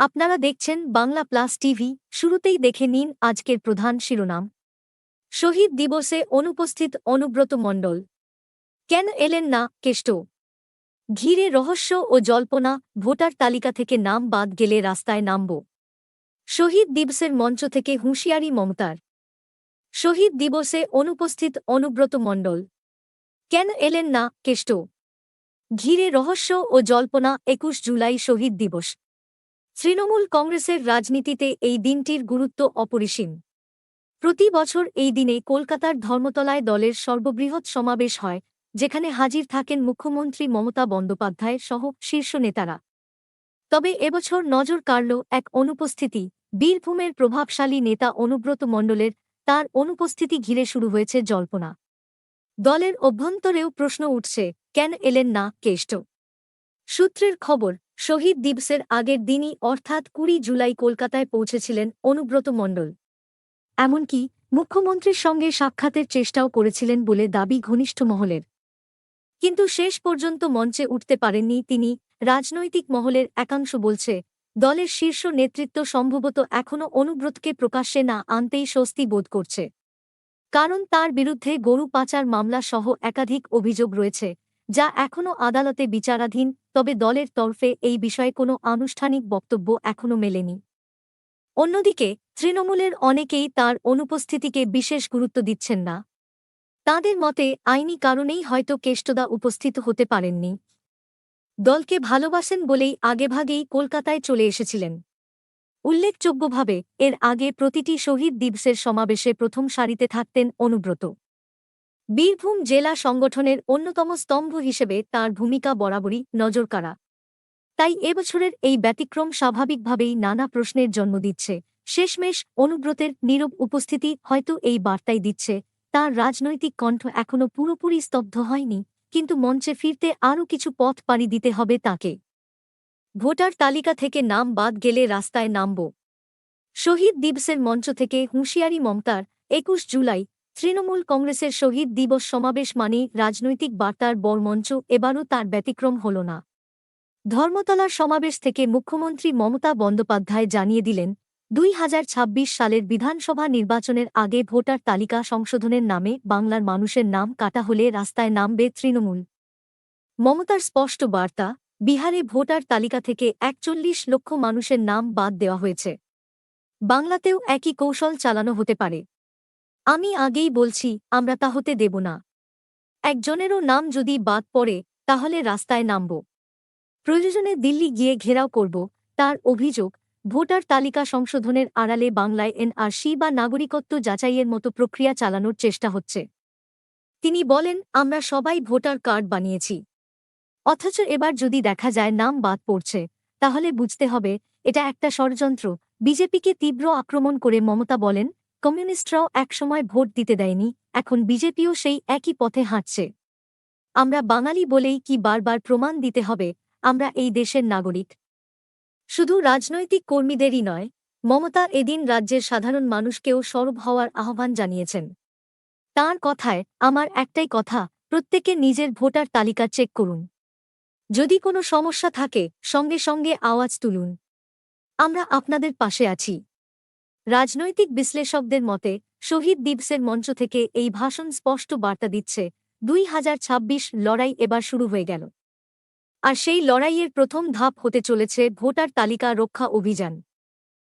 আপনারা দেখছেন Bangla plus TV, শুরুতেই দেখে নিন আজকের প্রধান শিরোনাম। শহীদ দিবসে অনুপস্থিত অনুব্রত মণ্ডল। কেন এলেন না কেষ্ট? ঘিরে রহস্য ও জল্পনা, ভোটার তালিকা থেকে নাম বাদ গেলে রাস্তায় নামব। শহীদ দিবসের মঞ্চ থেকে হুঁশিয়ারি মমতার। শহীদ দিবসে অনুপস্থিত অনুব্রত মণ্ডল। কেন এলেন না কেষ্ট? ঘিরে রহস্য ও জল্পনা, একুশ জুলাই শহীদ দিবস। তৃণমূল কংগ্রেসের রাজনীতিতে এই দিনটির গুরুত্ব অপরিসীম। প্রতি বছর এই দিনে কলকাতার ধর্মতলায় দলের সর্ববৃহৎ সমাবেশ হয়, যেখানে হাজির থাকেন মুখ্যমন্ত্রী মমতা বন্দ্যোপাধ্যায় সহ শীর্ষ নেতারা। তবে এবছর নজর কাড়ল এক অনুপস্থিতি, বীরভূমের প্রভাবশালী নেতা অনুব্রত মণ্ডলের, তার অনুপস্থিতি ঘিরে শুরু হয়েছে জল্পনা। দলের অভ্যন্তরেও প্রশ্ন উঠছে, কেন এলেন না কেষ্ট? সূত্রের খবর শহীদ দিবসের আগের দিনই অর্থাৎ কুড়ি জুলাই কলকাতায় পৌঁছেছিলেন অনুব্রত মণ্ডল। এমনকি মুখ্যমন্ত্রীর সঙ্গে সাক্ষাতের চেষ্টাও করেছিলেন বলে দাবি ঘনিষ্ঠ মহলের। কিন্তু শেষ পর্যন্ত মঞ্চে উঠতে পারেননি তিনি। রাজনৈতিক মহলের একাংশ বলছে, দলের শীর্ষ নেতৃত্ব সম্ভবত এখনও অনুব্রতকে প্রকাশ্যে না আনতেই স্বস্তি বোধ করছে। কারণ তার বিরুদ্ধে গরু পাচার মামলা সহ একাধিক অভিযোগ রয়েছে। যা এখনও আদালতে বিচারাধীন, তবে দলের তরফে এই বিষয়ে কোনো আনুষ্ঠানিক বক্তব্য এখনও মেলেনি। অন্যদিকে, তৃণমূলের অনেকেই তার অনুপস্থিতিকে বিশেষ গুরুত্ব দিচ্ছেন না। তাদের মতে, আইনি কারণেই হয়তো কেষ্টদা উপস্থিত হতে পারেননি। দলকে ভালোবাসেন বলেই আগেভাগেই কলকাতায় চলে এসেছিলেন। উল্লেখযোগ্যভাবে, এর আগে প্রতিটি শহীদ দিবসের সমাবেশে প্রথম সারিতে থাকতেন অনুব্রত। বীরভূম জেলা সংগঠনের অন্যতম স্তম্ভ হিসেবে তার ভূমিকা বরাবরই নজরকাড়া। তাই এবছরের এই ব্যতিক্রম স্বাভাবিকভাবেই নানা প্রশ্নের জন্ম দিচ্ছে। শেষমেশ অনুব্রতের নীরব উপস্থিতি হয়তো এই বার্তাই দিচ্ছে, তার রাজনৈতিক কণ্ঠ এখনও পুরোপুরি স্তব্ধ হয়নি, কিন্তু মঞ্চে ফিরতে আরও কিছু পথ পাড়ি দিতে হবে তাকে। ভোটার তালিকা থেকে নাম বাদ গেলে রাস্তায় নামব। শহীদ দিবসের মঞ্চ থেকে হুঁশিয়ারি মমতার একুশ জুলাই তৃণমূল কংগ্রেসের শহীদ দিবস সমাবেশ মানে রাজনৈতিক বার্তার বড়মঞ্চ এবারও তার ব্যতিক্রম হল না। ধর্মতলার সমাবেশ থেকে মুখ্যমন্ত্রী মমতা বন্দ্যোপাধ্যায় জানিয়ে দিলেন, দুই হাজার ছাব্বিশ সালের বিধানসভা নির্বাচনের আগে ভোটার তালিকা সংশোধনের নামে বাংলার মানুষের নাম কাটা হলে রাস্তায় নামবে তৃণমূল। মমতার স্পষ্ট বার্তা, বিহারে ভোটার তালিকা থেকে একচল্লিশ লক্ষ মানুষের নাম বাদ দেওয়া হয়েছে। বাংলাতেও একই কৌশল চালানো হতে পারে। আমি আগেই বলছি, আমরা তা হতে দেব না। একজনেরও নাম যদি বাদ পড়ে, তাহলে রাস্তায় নামব। প্রয়োজনে দিল্লি গিয়ে ঘেরাও করব, তার অভিযোগ, ভোটার তালিকা সংশোধনের আড়ালে বাংলায় এনআরসি বা নাগরিকত্ব যাচাইয়ের মতো প্রক্রিয়া চালানোর চেষ্টা হচ্ছে। তিনি বলেন, আমরা সবাই ভোটার কার্ড বানিয়েছি। অথচ এবার যদি দেখা যায় নাম বাদ পড়ছে, তাহলে বুঝতে হবে, এটা একটা ষড়যন্ত্র। বিজেপিকে তীব্র আক্রমণ করে মমতা বলেন কমিউনিস্টরাও একসময় ভোট দিতে দেয়নি, এখন বিজেপিও সেই একই পথে হাঁটছে। আমরা বাঙালি বলেই কি বারবার প্রমাণ দিতে হবে, আমরা এই দেশের নাগরিক। শুধু রাজনৈতিক কর্মীদেরই নয়, মমতা এদিন রাজ্যের সাধারণ মানুষকেও সরব হওয়ার আহ্বান জানিয়েছেন। তার কথায়, আমার একটাই কথা, প্রত্যেকে নিজের ভোটার তালিকা চেক করুন। যদি কোনো সমস্যা থাকে, সঙ্গে সঙ্গে আওয়াজ তুলুন। আমরা আপনাদের পাশে আছি। রাজনৈতিক বিশ্লেষকদের মতে, শহীদ দিবসের মঞ্চ থেকে এই ভাষণ স্পষ্ট বার্তা দিচ্ছে, দুই হাজার ছাব্বিশ লড়াই এবার শুরু হয়ে গেল। আর সেই লড়াইয়ের প্রথম ধাপ হতে চলেছে ভোটার তালিকা রক্ষা অভিযান।